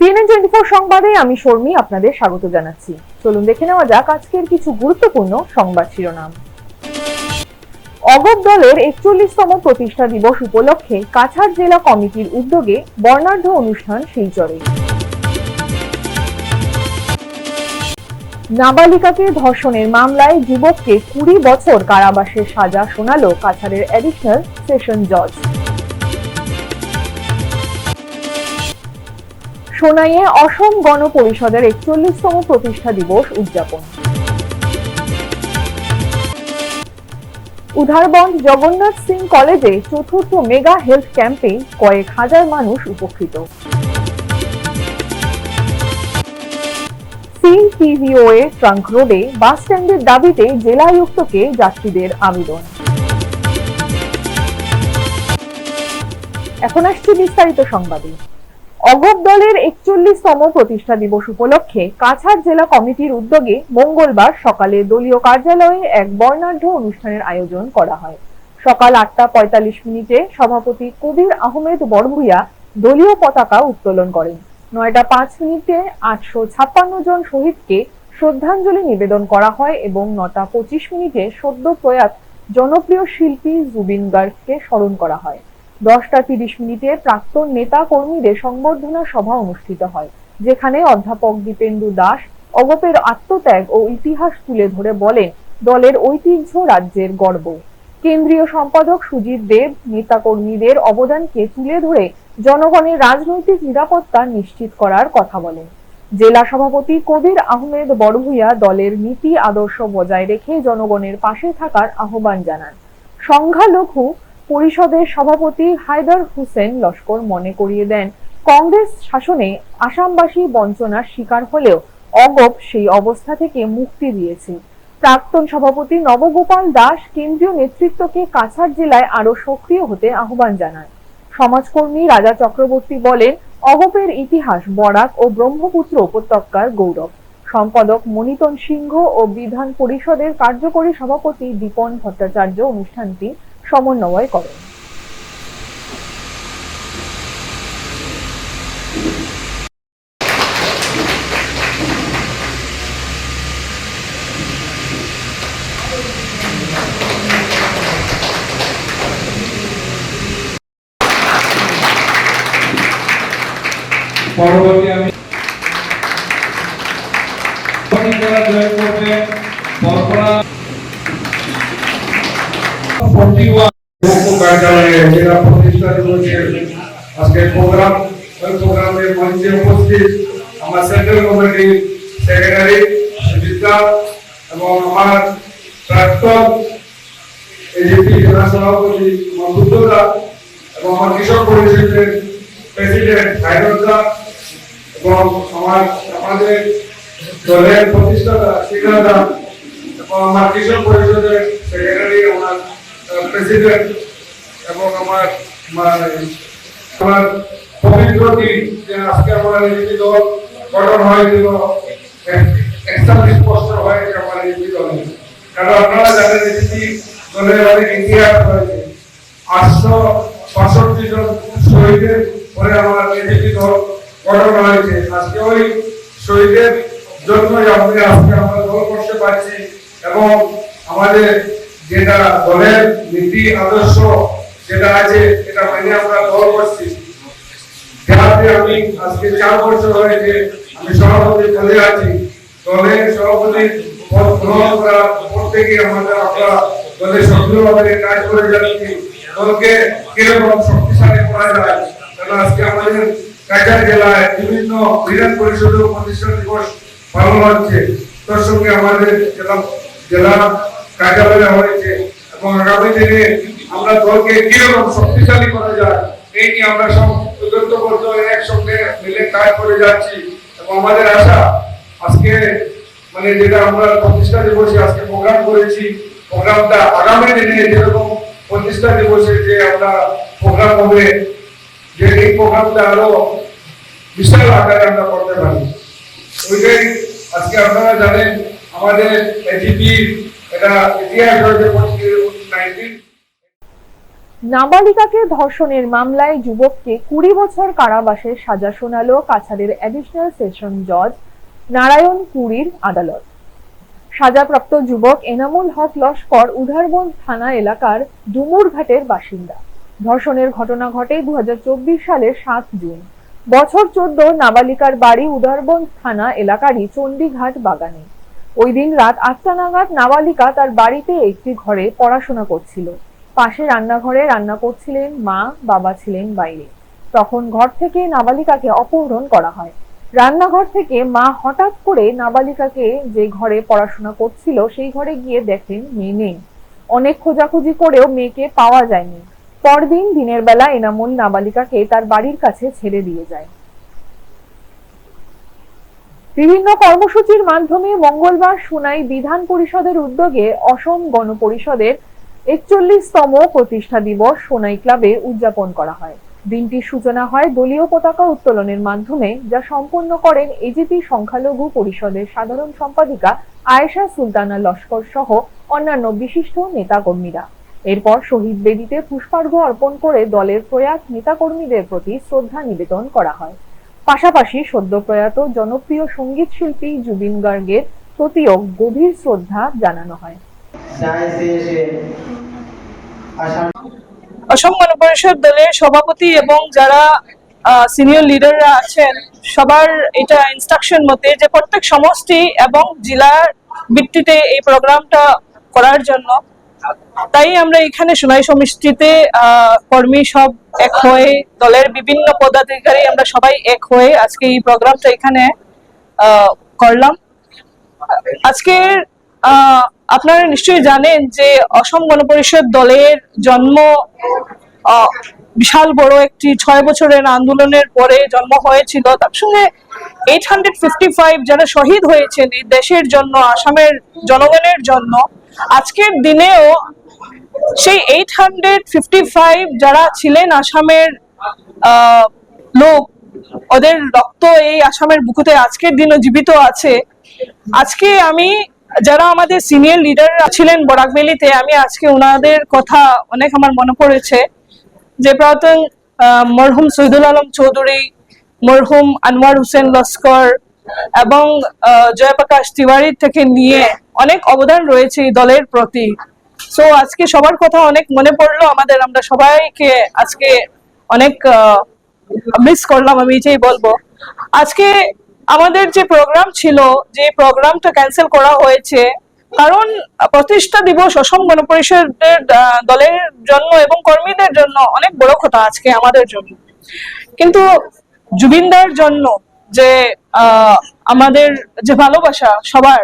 CNN twenty সংবাদে আমি শর্মী আপনাদের স্বাগত জানাচ্ছি। চলুন দেখে নেওয়া যাক আজকের কিছু গুরুত্বপূর্ণ সংবাদ শিরোনাম। দলের একচল্লিশতম প্রতিষ্ঠা দিবস উপলক্ষে কাছাড় জেলা কমিটির উদ্যোগে বর্ণাঢ্য অনুষ্ঠান শিলচরে। নাবালিকাকে ধর্ষণের মামলায় যুবককে কুড়ি বছর কারাবাসের সাজা শোনালো কাছাড়ের অ্যাডিশনাল সেশন জজ সোনাইয়ে অসম গণ পরিষদের একচল্লিশতম প্রতিষ্ঠা দিবস উদযাপন। উধারবন্দ জগন্নাথ সিং কলেজে চতুর্থ মেগা হেলথ ক্যাম্পে কয়েক হাজার মানুষ উপকৃত। সিটিভিওএ ট্রাঙ্ক রোডে বাস স্ট্যান্ডের দাবিতে জেলায়ুক্তকে যাত্রীদের আবেদন। এখন আসছে বিস্তারিত সংবাদে। অগপ দলের একচল্লিশতম প্রতিষ্ঠা দিবস উপলক্ষে কাছাড় জেলা কমিটির উদ্যোগে মঙ্গলবার সকালে দলীয় কার্যালয়ে এক বর্ণাঢ্য অনুষ্ঠানের আয়োজন করা হয়। সকাল আটটা পঁয়তাল্লিশ মিনিটে সভাপতি কবির আহমেদ বড়ভুইয়া দলীয় পতাকা উত্তোলন করেন। নয়টা পাঁচ মিনিটে আটশো ছাপ্পান্ন জন শহীদকে শ্রদ্ধাঞ্জলি নিবেদন করা হয় এবং নটা পঁচিশ মিনিটে সদ্য প্রয়াত জনপ্রিয় শিল্পী জুবিন গার্গকে স্মরণ করা হয়। দশটা তিরিশ মিনিটে প্রাক্তন নেতা কর্মীদের সংবর্ধনা সভা অনুষ্ঠিত হয়, যেখানে অধ্যাপক দীপেন্দু দাস, অগপের আত্মত্যাগ ও ইতিহাস তুলে ধরে বলেন, দলের ঐতিহ্য রাজ্যের গর্ব। কেন্দ্রীয় সম্পাদক সুজিত দেব নেতা কর্মীদের অবদানকে তুলে ধরে জনগণের রাজনৈতিক নিরাপত্তা নিশ্চিত করার কথা বলেন। জেলা সভাপতি কবির আহমেদ বড়ভুইয়া দলের নীতি আদর্শ বজায় রেখে জনগণের পাশে থাকার আহ্বান জানান। সংখ্যালঘু পরিষদের সভাপতি হায়দার হোসেন লস্কর মনে করিয়ে দেন, কংগ্রেস শাসনে আসামবাসী বঞ্চনার শিকার হলেও অগপ সেই অবস্থা থেকে মুক্তি দিয়েছে। প্রাক্তন সভাপতি নবগোপাল দাস কেন্দ্রীয় নেতৃত্বকে কাছাড় জেলায় আরও সক্রিয় হতে আহ্বান জানান। সমাজকর্মী রাজা চক্রবর্তী বলেন, অগপের ইতিহাস বরাক ও ব্রহ্মপুত্র উপত্যকার গৌরব। সম্পাদক মনিতন সিংহ ও বিধান পরিষদের কার্যকরী সভাপতি দীপন ভট্টাচার্য অনুষ্ঠানটি সমন্বয় করেন পরবর্তী আমি প্রতিষ্ঠা দিবসের আজকে প্রোগ্রাম ওই প্রোগ্রামে মঞ্চে উপস্থিত আমার সেন্ট্রাল কমিটির সেক্রেটারি সুজিতা এবং আমার প্রাক্তন এজিপি জেলা সভাপতি মধুদা এবং আমার কৃষক পরিষদের প্রেসিডেন্ট হায়দরদা এবং আমার আমাদের দলের প্রতিষ্ঠাতা শ্রীনাথা এবং আমার কৃষক পরিষদের সেক্রেটারি আমার প্রেসিডেন্ট এবং আমার আমার- পবিত্র দিন যে আজকে আমার এই দল গঠন হয়েছিল এক্সাম্পল স্পষ্ট হয়েছে আমার এই দলে কারণ আপনারা জানেন এটি দলের অনেক ইতিহাস রয়েছে। আটশো বাষট্টি জন শহীদের পরে আমার এদিকে দল গঠন হয়েছে। আজকে ওই শহীদের জন্যই আমরা আজকে আমরা দল করতে পারছি এবং আমাদের যেটা দলের নীতি, আদর্শ যেটা আছে এটা মেনে আমরা দল করছি। যাতে আমি আজকে চার বছর হয়েছে আমি সভাপতি পদে আছি দলের সভাপতি পদ গ্রহণ করার পর আমাদের আমরা দলের সক্রিয়ভাবে কাজ করে যাচ্ছি। দলকে কীরকম শক্তিশালী করা যায় কারণ আজকে আমাদের কাছাড় জেলায় বিভিন্ন বিধান পরিষদ প্রতিষ্ঠান দিবস পালন হচ্ছে। তার সঙ্গে আমাদের জেলা জেলা কার্যালয়ে হয়েছে, এবং আগামী দিনে আমরা দলকে কীরকম শক্তিশালী করা যায়, এই নিয়ে আমরা ঐক্যবদ্ধ হয়ে একসঙ্গে মিলে কাজ করে যাচ্ছি। এবং আমাদের আশা, আজকে মানে যেটা আমরা প্রতিষ্ঠা দিবসে আজকে প্রোগ্রাম করেছি, প্রোগ্রামটা আগামী দিনে যেরকম প্রতিষ্ঠা দিবসে যে আমরা প্রোগ্রাম হবে, যে এই প্রোগ্রামটা আরও বিশাল আকারে আমরা করতে পারি। ওইটাই আজকে আপনারা জানেন, আমাদের এজিপি এটা ইতিহাস রয়েছে নাইনটিন নাবালিকাকে ধর্ষণের মামলায় যুবককে কুড়ি বছর কারাবাসের সাজা শোনালো কাছাড়ের অ্যাডিশনাল সেশন জজ নারায়ণ কুড়ির আদালত। সাজাপ্রাপ্ত যুবক এনামুল হক লস্কর উধারবন্দ থানা এলাকার ডুমুরঘাটের বাসিন্দা। ধর্ষণের ঘটনা ঘটে দু হাজার চব্বিশ সালের সাত জুন। বছর চোদ্দ নাবালিকার বাড়ি উধারবন্দ থানা এলাকারই চণ্ডীঘাট বাগানে। ওই দিন রাত আটটা নাগাদ নাবালিকা তার বাড়িতে একটি ঘরে পড়াশোনা করছিল। পাশে রান্নাঘরে রান্না করছিলেন মা, বাবা ছিলেন বাইরে। তখন ঘর থেকে নাবালিকাকে অপহরণ করা হয়। রান্নাঘর থেকে মা হঠাৎ করে নাবালিকাকে যে ঘরে পড়াশোনা করছিল, সেই ঘরে গিয়ে দেখেন মেয়ে নেই। অনেক খোঁজাখুঁজি করেও মেয়েকে পাওয়া যায়নি। পরদিন দিনের বেলা এনামুল নাবালিকাকে তার বাড়ির কাছে ছেড়ে দিয়ে যায়। বিভিন্ন কর্মসূচির মাধ্যমে মঙ্গলবার সুনাই বিধান পরিষদের উদ্যোগে অসম গণপরিষদের একচল্লিশতম প্রতিষ্ঠা দিবস সোনাই ক্লাবে উদযাপন করা হয়। দিনটির সূচনা হয় দলীয় পতাকা উত্তোলনের মাধ্যমে, যা সম্পন্ন করেন এজিপি সংখ্যালঘু পরিষদের সাধারণ সম্পাদিকা আয়েশা সুলতানা লস্কর সহ অন্যান্য বিশিষ্ট নেতাকর্মীরা। এরপর শহীদ বেদিতে পুষ্পার্ঘ্য অর্পণ করে দলের প্রয়াত নেতাকর্মীদের প্রতি শ্রদ্ধা নিবেদন করা হয়। পাশাপাশি সদ্য প্রয়াত জনপ্রিয় সংগীত শিল্পী জুবিন গার্গের প্রতিও গভীর শ্রদ্ধা জানানো হয়। অসম গণ পরিষদ দলের সভাপতি এবং যারা সিনিয়র লিডাররা আছেন, সবার এটা ইনস্ট্রাকশন মতে যে প্রত্যেক সমষ্টি এবং জেলার ভিত্তিতে এই প্রোগ্রামটা করার জন্য, তাই আমরা এখানে সোনাই সমষ্টিতে কর্মী সব এক হয়ে, দলের বিভিন্ন পদাধিকারী আমরা সবাই এক হয়ে আজকে এই প্রোগ্রামটা এখানে করলাম। আজকের আপনারা নিশ্চয়ই জানেন যে অসম গণপরিষদ দলের জন্ম বিশাল বড় একটি ছয় বছরের আন্দোলনের পরে জন্ম হয়েছিল। তার সঙ্গে এইট হান্ড্রেড ফিফটি ফাইভ যারা শহীদ হয়েছেন এই দেশের জন্য, আসামের জনগণের জন্য, আজকের দিনেও সেই এইট হান্ড্রেড ফিফটি ফাইভ যারা ছিলেন আসামের লোক, ওদের রক্ত এই আসামের বুকুতে আজকের দিনও জীবিত আছে। আজকে আমি যারা আমাদের সিনিয়র লিডার ছিলেন বরাকবেলিতে আমি আজকে ওনাদের কথা অনেক আমার মনে পড়েছে। যে প্রাতন মরহুম শহীদুল আলম চৌধুরী, মরহুম আনোয়ার হোসেন লস্কর এবং জয়প্রকাশ তিওয়ারি থেকে নিয়ে অনেক অবদান রয়েছে এই দলের প্রতি। সো আজকে সবার কথা অনেক মনে পড়ল, আমাদের, আমরা সবাইকে আজকে অনেক মিস করলাম, আমি এটাই বলব। আজকে আমাদের যে প্রোগ্রাম ছিল, যে প্রোগ্রামটা ক্যান্সেল করা হয়েছে, কারণ প্রতিষ্ঠা দিবস অসম গণপরিষদের দলের জন্য এবং কর্মীদের জন্য অনেক বড় কথা আজকে আমাদের জন্য। কিন্তু জুবিনদার জন্য যে আমাদের যে ভালোবাসা সবার,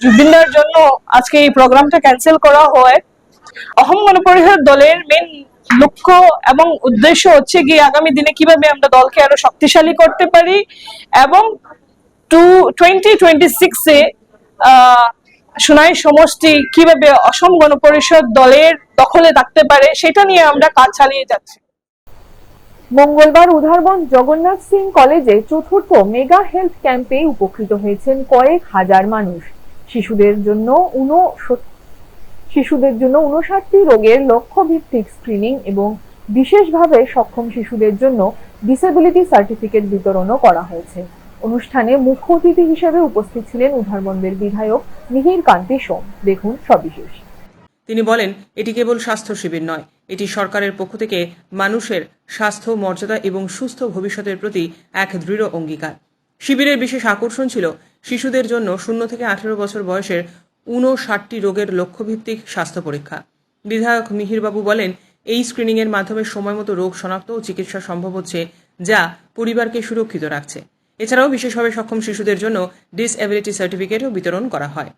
জুবিনদার জন্য আজকে এই প্রোগ্রামটা ক্যান্সেল করা হয়। অহম গণপরিষদ দলের মেন লক্ষ্য এবং উদ্দেশ্য হচ্ছে গিয়ে আগামী দিনে কীভাবে আমরা দলকে আরও শক্তিশালী করতে পারি এবং টু টোয়েন্টি সোনাই সমষ্টি কীভাবে অসম গণপরিষদ দলের দখলে থাকতে পারে সেটা নিয়ে আমরা কাজ চালিয়ে যাচ্ছি। মঙ্গলবার উধারবন জগন্নাথ সিং কলেজে চতুর্থ মেগা হেলথ ক্যাম্পে উপকৃত হয়েছেন কয়েক হাজার মানুষ। শিশুদের জন্য উনো শিশুদের জন্য উনষাটটি রোগের লক্ষ্য ভিত্তিক স্ক্রিনিং এবং বিশেষভাবে সক্ষম শিশুদের জন্য ডিসেবিলিটি সার্টিফিকেট বিতরণও করা হয়েছে। অনুষ্ঠানে মুখ্য অতিথি হিসেবে উপস্থিত ছিলেন উধারবন্দের বিধায়ক মিহির কান্তি সোম। দেখুন সবিশেষ। তিনি বলেন, এটি কেবল স্বাস্থ্য শিবির নয়, এটি সরকারের পক্ষ থেকে মানুষের স্বাস্থ্য, মর্যাদা এবং সুস্থ ভবিষ্যতের প্রতি এক দৃঢ় অঙ্গীকার। শিবিরের বিশেষ আকর্ষণ ছিল শিশুদের জন্য শূন্য থেকে আঠেরো বছর বয়সের ঊনষাটটি রোগের লক্ষ্যভিত্তিক স্বাস্থ্য পরীক্ষা। বিধায়ক মিহিরবাবু বলেন, এই স্ক্রিনিংয়ের মাধ্যমে সময়মতো রোগ শনাক্ত ও চিকিৎসা সম্ভব হচ্ছে যা পরিবারকে সুরক্ষিত রাখছে। এছাড়াও বিশেষভাবে সক্ষম শিশুদের জন্য ডিসএবিলিটি সার্টিফিকেটও বিতরণ করা হয়।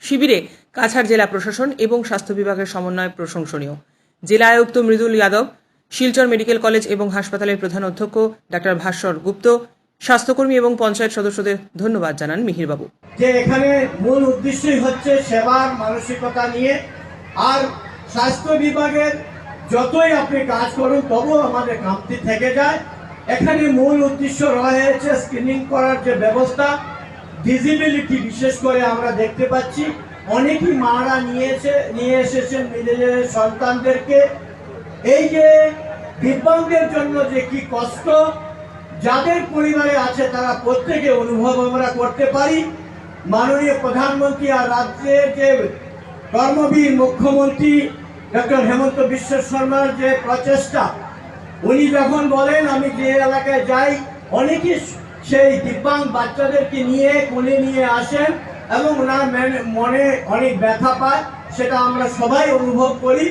শিবিরে কাছাড় জেলা প্রশাসন এবং স্বাস্থ্য বিভাগের সমন্বয় প্রশংসনীয়। জেলা আয়ুক্ত মৃদুল যাদব, শিলচর মেডিকেল কলেজ এবং হাসপাতালের প্রধান অধ্যক্ষ ডাক্তার ভাস্বর গুপ্ত স্বাস্থ্যকর্মী এবং পঞ্চায়েত সদস্যদের ধন্যবাদ জানান মিহিরবাবু। যে এখানে মূল উদ্দেশ্যই হচ্ছে সেবার মানসিকতা নিয়ে। আর স্বাস্থ্য বিভাগের যতই আপনি কাজ করুন, তবুও আমাদের কামতি থেকে যায়। এখানে মূল উদ্দেশ্য রয়েছে স্ক্রিনিং করার যে ব্যবস্থা। ডিজিবিলিটি বিশেষ করে আমরা দেখতে পাচ্ছি। অনেকই মারা নিয়েছে, নিয়ে এসেছেন নিজেদের সন্তানদেরকে। এই যে দিব্যাঙ্গের জন্য যে কি কষ্ট যাদের পরিবারে আছে তারা প্রত্যেকে অনুভব আমরা করতে পারি। মাননীয় প্রধানমন্ত্রী আর রাজ্যের যে কর্মবীর মুখ্যমন্ত্রী ডক্টর হেমন্ত বিশ্ব শর্মার যে প্রচেষ্টা, উনি যখন বলেন, আমি যে এলাকায় যাই, অনেকে সেই দিব্যাঙ্গ বাচ্চাদেরকে নিয়ে কোলে নিয়ে আসেন এবং ওনার মনে অনেক ব্যথা পায়, সেটা আমরা সবাই অনুভব করি।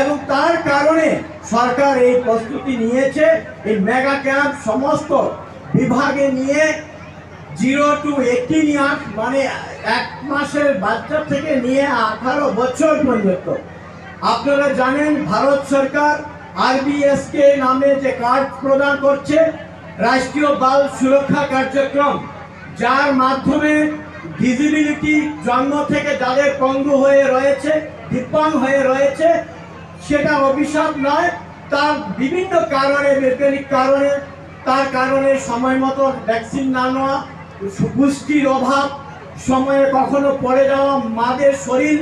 এবং তার কারণে সরকার এই প্রস্তুতি নিয়েছে। এই মেগা ক্যাম্প সমস্ত বিভাগে নিয়ে জিরো টু এইটিন ইয়ার্স মানে এক মাসের বাচ্চা থেকে নিয়ে আঠারো বছর পর্যন্ত। আপনারা জানেন, ভারত সরকার আরবিএসকে নামে যে কার্ড প্রদান করছে, রাষ্ট্রীয় বাল সুরক্ষা কার্যক্রম, যার মাধ্যমে ডিজিবিলিটি জন্ম থেকে যাদের পঙ্গু হয়ে রয়েছে দিব্যাঙ্গ হয়ে রয়েছে সেটা অভিশাপ নয়, তার বিভিন্ন কারণে, বৈজ্ঞানিক কারণে, তার কারণে সময় মতো ভ্যাকসিন না নেওয়া পুষ্টির অভাব, সময়ে কখনো পড়ে যাওয়া, মাদের শরীর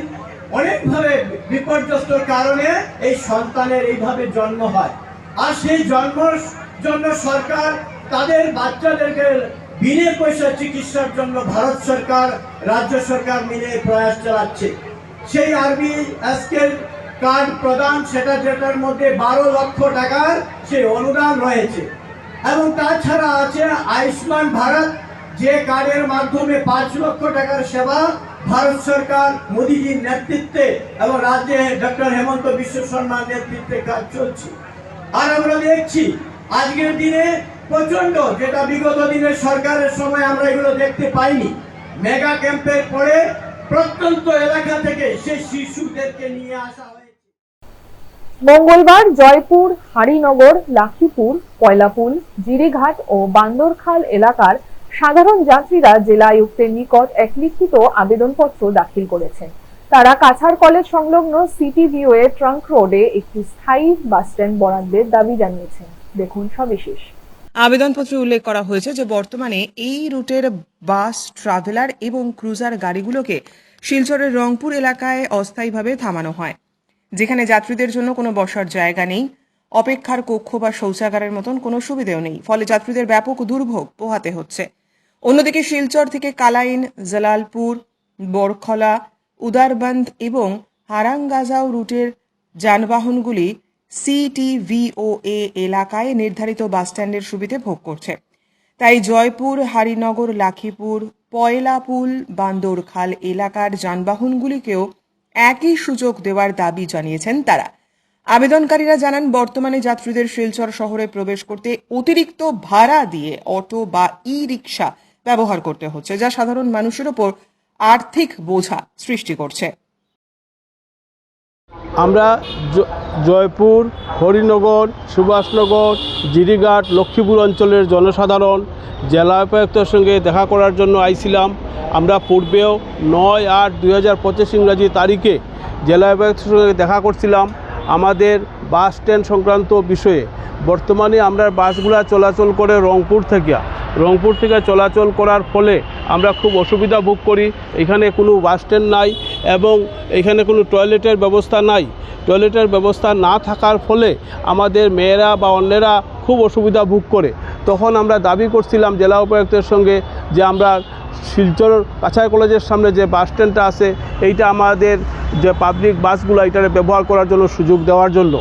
অনেকভাবে বিপর্যস্তর কারণে এই সন্তানের এইভাবে জন্ম হয়। আর সেই জন্মর জন্য সরকার তাদের বাচ্চাদেরকে বিনে পয়সা চিকিৎসার জন্য ভারত সরকার, রাজ্য সরকার মিলে প্রয়াস চালাচ্ছে। সেই আরবি আজকের কার্ড প্রদান, সেটা যেটার মধ্যে বারো লক্ষ টাকার সেই অনুদান রয়েছে। এবং তাছাড়া আছে আয়ুষ্মান ভারত, যে কার্ডের মাধ্যমে পাঁচ লক্ষ টাকার সেবা ভারত সরকার মোদীজির নেতৃত্বে এবং রাজ্যে ডক্টর হেমন্ত বিশ্ব শর্মার নেতৃত্বে কাজ চলছে। আর আমরা দেখছি, আজকের দিনে প্রচণ্ড যেটা বিগত দিনের সরকারের সময় আমরা এগুলো দেখতে পাইনি, মেগা ক্যাম্পের পরে প্রত্যন্ত এলাকা থেকে সেই শিশুদেরকে নিয়ে আসা মঙ্গলবার জয়পুর, হারিনগর, লাখিপুর, কয়লাপুল, জিরিঘাট ও বান্দরখাল এলাকার সাধারণ যাত্রীরা জেলা আয়ুক্তের নিকট এক লিখিত আবেদনপত্র দাখিল করেছেন। তারা কাছাড় কলেজ সংলগ্ন সিটি ভিওএ ট্রাঙ্ক রোডে একটি স্থায়ী বাসস্ট্যান্ড বরাদ্দের দাবি জানিয়েছেন। দেখুন সবিশেষ। আবেদনপত্রে উল্লেখ করা হয়েছে যে বর্তমানে এই রুটের বাস, ট্রাভেলার এবং ক্রুজার গাড়িগুলোকে শিলচরের রংপুর এলাকায় অস্থায়ীভাবে থামানো হয়। যেখানে যাত্রীদের জন্য কোনো বসার জায়গা নেই, অপেক্ষার কক্ষ বা শৌচাগারের মতন কোনো সুবিধেও নেই, ফলে যাত্রীদের ব্যাপক দুর্ভোগ পোহাতে হচ্ছে। অন্যদিকে শিলচর থেকে কালাইন, জালালপুর, বরখলা, উদারবন্দ এবং হারাঙ্গাজাও রুটের যানবাহনগুলি সিটিভিওএ এলাকায় নির্ধারিত বাসস্ট্যান্ডের সুবিধে ভোগ করছে। তাই জয়পুর, হারিনগর, লাখিপুর, পয়লাপুল, বান্দরখাল এলাকার যানবাহনগুলিকেও একই সুযোগ দেওয়ার দাবি জানিয়েছেন তারা। আবেদনকারীরা জানান, বর্তমানে যাত্রীদের শিলচর শহরে প্রবেশ করতে অতিরিক্ত ভাড়া দিয়ে অটো বা ই রিক্সা ব্যবহার করতে হচ্ছে, যা সাধারণ মানুষের ওপর আর্থিক বোঝা সৃষ্টি করছে। আমরা জয়পুর, হরিনগর, সুভাষনগর জিরিঘাট লক্ষ্মীপুর অঞ্চলের জনসাধারণ, জেলা উপায়ুক্তের সঙ্গে দেখা করার জন্য আইছিলাম। আমরা পূর্বেও নয় আট দুই হাজার পঁচিশ ইংরাজি তারিখে জেলা উপায়ুক্তের সঙ্গে দেখা করছিলাম। আমাদের বাস স্ট্যান্ড সংক্রান্ত বিষয়ে বর্তমানে আমরা বাসগুলা চলাচল করে রংপুর থেকে। রংপুর থেকে চলাচল করার ফলে আমরা খুব অসুবিধা ভোগ করি। এখানে কোনো বাস স্ট্যান্ড নাই এবং এখানে কোনো টয়লেটের ব্যবস্থা নাই। টয়লেটের ব্যবস্থা না থাকার ফলে আমাদের মেয়েরা বা অন্যেরা খুব অসুবিধা ভোগ করে। তখন আমরা দাবি করছিলাম জেলা উপায়ুক্তের সঙ্গে যে আমরা শিলচর কাছাড় কলেজের সামনে যে বাস স্ট্যান্ডটা আছে, এইটা আমাদের যে পাবলিক বাসগুলো এটারে ব্যবহার করার জন্য সুযোগ দেওয়ার জন্য।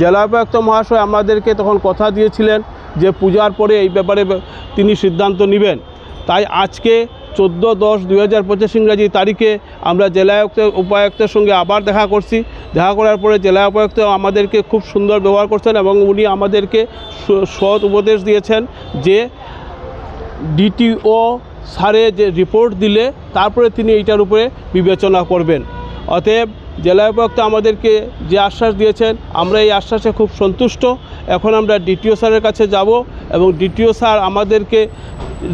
জেলা উপায়ুক্ত মহাশয় আমাদেরকে তখন কথা দিয়েছিলেন যে পূজার পরে এই ব্যাপারে তিনি সিদ্ধান্ত নেবেন। তাই আজকে চোদ্দ দশ দুই হাজার পঁচিশ ইংরাজি তারিখে আমরা জেলা উপায়ুক্তের সঙ্গে আবার দেখা করছি। দেখা করার পরে জেলা উপায়ুক্ত আমাদেরকে খুব সুন্দর ব্যবহার করছেন এবং উনি আমাদেরকে সৎ উপদেশ দিয়েছেন যে ডিটিও স্যারে যে রিপোর্ট দিলে, তারপরে তিনি এইটার উপরে বিবেচনা করবেন। অতএব জেলা উপায়ুক্ত আমাদেরকে যে আশ্বাস দিয়েছেন, আমরা এই আশ্বাসে খুব সন্তুষ্ট। এখন আমরা ডিটিও স্যারের কাছে যাব এবং ডিটিও স্যার আমাদেরকে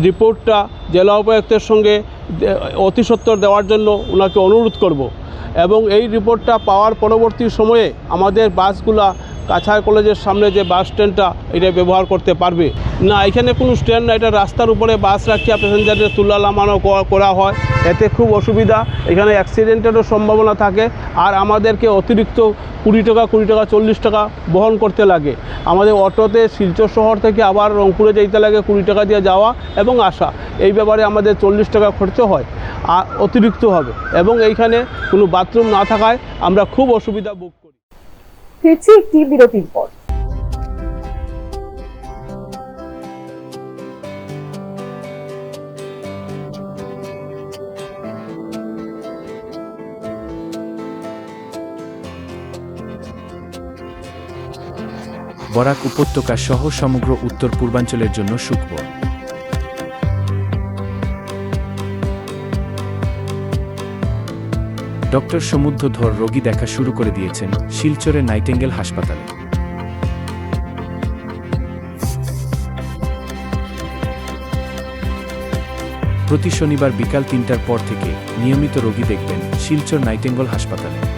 রিপোর্টটা জেলা উপায়ুক্তের সঙ্গে দে- অতি সত্বর দেওয়ার জন্য ওনাকে অনুরোধ করব। এবং এই রিপোর্টটা পাওয়ার পরবর্তী সময়ে আমাদের বাসগুলা কাছাড় কলেজের সামনে যে বাস স্ট্যান্ডটা এটা ব্যবহার করতে পারবে। না, এখানে কোনো স্ট্যান্ড না, এটা রাস্তার উপরে বাস রাখিয়া প্যাসেঞ্জারদের তুলা নামানো করা হয়। এতে খুব অসুবিধা। এখানে অ্যাক্সিডেন্টেরও সম্ভাবনা থাকে। আর আমাদেরকে অতিরিক্ত কুড়ি টাকা কুড়ি টাকা, চল্লিশ টাকা বহন করতে লাগে। আমাদের অটোতে শিলচর শহর থেকে আবার রংপুরে যেতে লাগে কুড়ি টাকা দিয়ে যাওয়া এবং আসা। এই ব্যাপারে আমাদের চল্লিশ টাকা খরচ হয়। আর অতিরিক্ত হবে। এবং এইখানে কোনো বাথরুম না থাকায় আমরা খুব অসুবিধা করি। ফিরছি একটি বিরতির পর। বরাক উপত্যকা সহ সমগ্র উত্তর পূর্বাঞ্চলের জন্য সুখবর। ডক্টর সমুদ্র ধর রোগী দেখা শুরু করে দিয়েছেন শিলচরের নাইটেঙ্গেল হাসপাতালে। প্রতি শনিবার বিকাল তিনটার পর থেকে নিয়মিত রোগী দেখবেন শিলচর নাইটেঙ্গল হাসপাতালে।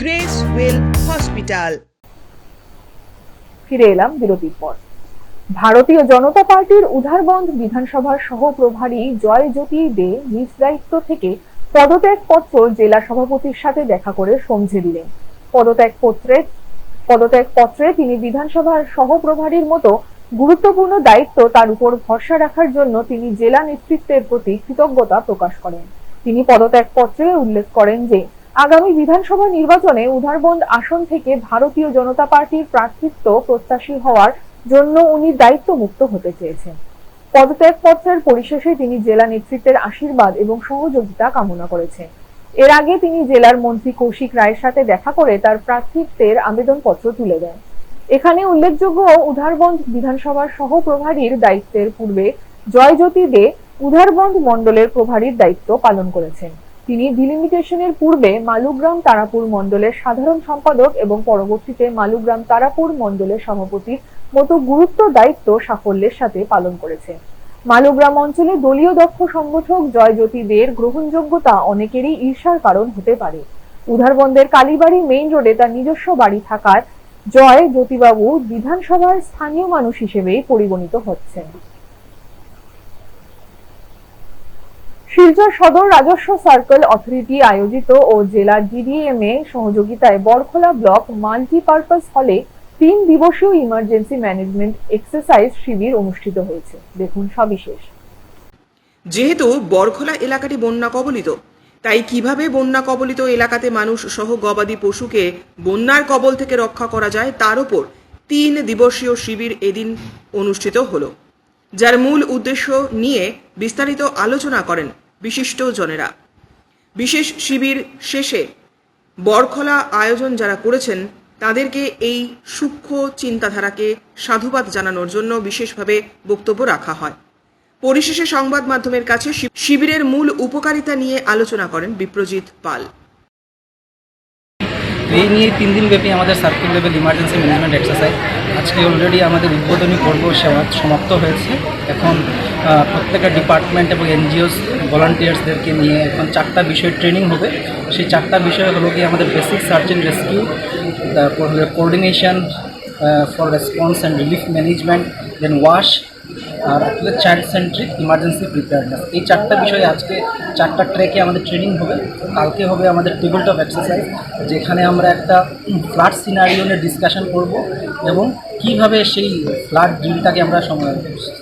গ্রেস ওয়েল হসপিটাল ফিরে এলাম বিরতির পর। ভারতীয় জনতা পার্টির উধারবন্দ বিধানসভার সহপ্রভারী জয় জ্যোতি দে নিজ দায়িত্ব থেকে পদত্যাগ পত্র জেলা সভাপতির সাথে দেখা করে সমঝে দিলেন। পদত্যাগ পত্রে পদত্যাগ পত্রে তিনি বিধানসভার সহপ্রভারীর মতো গুরুত্বপূর্ণ দায়িত্ব তার উপর ভরসা রাখার জন্য তিনি জেলা নেতৃত্বের প্রতি কৃতজ্ঞতা প্রকাশ করেন। তিনি পদত্যাগ পত্রে উল্লেখ করেন যে আগামী বিধানসভা নির্বাচনে উধারবন্দ আসন থেকে ভারতীয় জনতা পার্টির প্রার্থিত্ব প্রত্যাশী হওয়ার জন্য উনি দায়িত্ব মুক্ত হতে চেয়েছেন। পদত্যাগ পত্রের পরিশেষে তিনি জেলা নেতৃত্বের আশীর্বাদ এবং সহযোগিতা কামনা করেছেন। এর আগে তিনি জেলার মন্ত্রী কৌশিক রায়ের সাথে দেখা করে তার প্রার্থিত্বের আবেদনপত্র তুলে দেন। এখানে উল্লেখযোগ্য উধারবন্দ বিধানসভার সহপ্রভারীর দায়িত্বের পূর্বে জয়জ্যোতি দে উধারবন্দ মণ্ডলের প্রভারীর দায়িত্ব পালন করেছেন। তিনি ডিলিমিটেশনের পূর্বে মালুগ্রাম তারাপুর মণ্ডলের সাধারণ সম্পাদক এবং পরবর্তীতে মালুগ্রাম তারাপুর মণ্ডলের সভাপতির মতো গুরুত্ব, দায়িত্ব, সাফল্যের সাথে পালন করেছেন। মালুগ্রাম অঞ্চলে দলীয় দক্ষ সংগঠক জয়জ্যোতি দের গ্রহণযোগ্যতা অনেকেরই ঈর্ষার কারণ হতে পারে। উধারবন্দের কালীবাড়ি মেইন রোডে তার নিজস্ব বাড়ি থাকার জয় জ্যোতিবাবু বিধানসভার স্থানীয় মানুষ হিসেবেই পরিগণিত হচ্ছেন। শিলচর সদর রাজস্ব সার্কেল অথরিটি আয়োজিত ও জেলা ডিডিএম এ সহযোগিতায় বরখোলা ব্লক মাল্টিপারপাস হলে তিন দিবসীয় ইমার্জেন্সি ম্যানেজমেন্ট এক্সারসাইজ শিবির অনুষ্ঠিত হয়েছে। দেখুন সবিশেষ। যেহেতু বরখোলা এলাকাটি বন্যা কবলিত, তাই কীভাবে বন্যা কবলিত এলাকাতে মানুষ সহ গবাদি পশুকে বন্যার কবল থেকে রক্ষা করা যায়, তার উপর তিন দিবসীয় শিবির এদিন অনুষ্ঠিত হলো, যার মূল উদ্দেশ্য নিয়ে বিস্তারিত আলোচনা করেন বিশিষ্ট জনেরা। বিশেষ শিবির শেষে বরখলা আয়োজন যারা করেছেন, তাদেরকে এই সূক্ষ্ম চিন্তাধারাকে সাধুবাদ জানানোর জন্য বিশেষভাবে বক্তব্য রাখা হয়। পরিশেষে সংবাদ মাধ্যমের কাছে শিবিরের মূল উপকারিতা নিয়ে আলোচনা করেন বিপ্রজিৎ পাল। এই নিয়ে তিন দিন ব্যাপী আমাদের circle level emergency management exercise আজকে অলরেডি আমাদের উদ্বোধনী পর্ব সমাপ্ত হয়েছে। এখন প্রত্যেকটা ডিপার্টমেন্ট এবং এনজিওস ভলান্টিয়ার্সদেরকে নিয়ে এখন চারটা বিষয় ট্রেনিং হবে। সেই চারটা বিষয় হলো কি আমাদের বেসিক সার্চ অ্যান্ড রেস্কিউ তারপর coordination for response and relief management then wash আর আসলে চাইল্ড সেন্ট্রিক ইমার্জেন্সি প্রিপেয়ারনেস এই চারটা বিষয়ে আজকে চারটা ট্র্যাকে আমাদের ট্রেনিং হবে। কালকে হবে আমাদের টেবিল টপ এক্সারসাইজ যেখানে আমরা একটা ফ্লাড সিনারিও নিয়ে ডিসকাশন করব এবং কীভাবে সেই ফ্লাড ড্রিলটাকে আমরা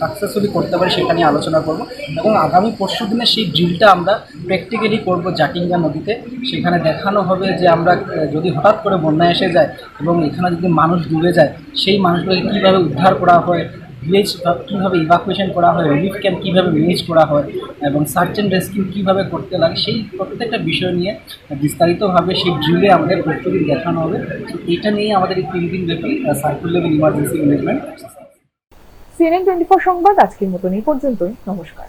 সাকসেসফুলি করতে পারি সেটা নিয়ে আলোচনা করব এবং আগামী পরশু দিনে সেই ড্রিলটা আমরা প্র্যাকটিক্যালি করব জাটিঙ্গা নদীতে। সেখানে দেখানো হবে যে আমরা, যদি হঠাৎ করে বন্যা এসে যায় এবং এখানে যদি মানুষ ডুবে যায়, সেই মানুষগুলোকে কীভাবে উদ্ধার করা হয় ভিলেজ কীভাবে ইভাকুয়েশন করা হয় রিলিফ ক্যাম্প কীভাবে ম্যানেজ করা হয় এবং সার্চ অ্যান্ড রেস্কিউ কীভাবে করতে লাগে, সেই প্রত্যেকটা বিষয় নিয়ে বিস্তারিতভাবে সেই ড্রিলে আমাদের প্রস্তুতি দেখানো হবে। এটা নিয়ে আমাদের এই তিন দিন ব্যাপী circle level emergency management CNN twenty four সংবাদ আজকের মতন এই পর্যন্তই। নমস্কার।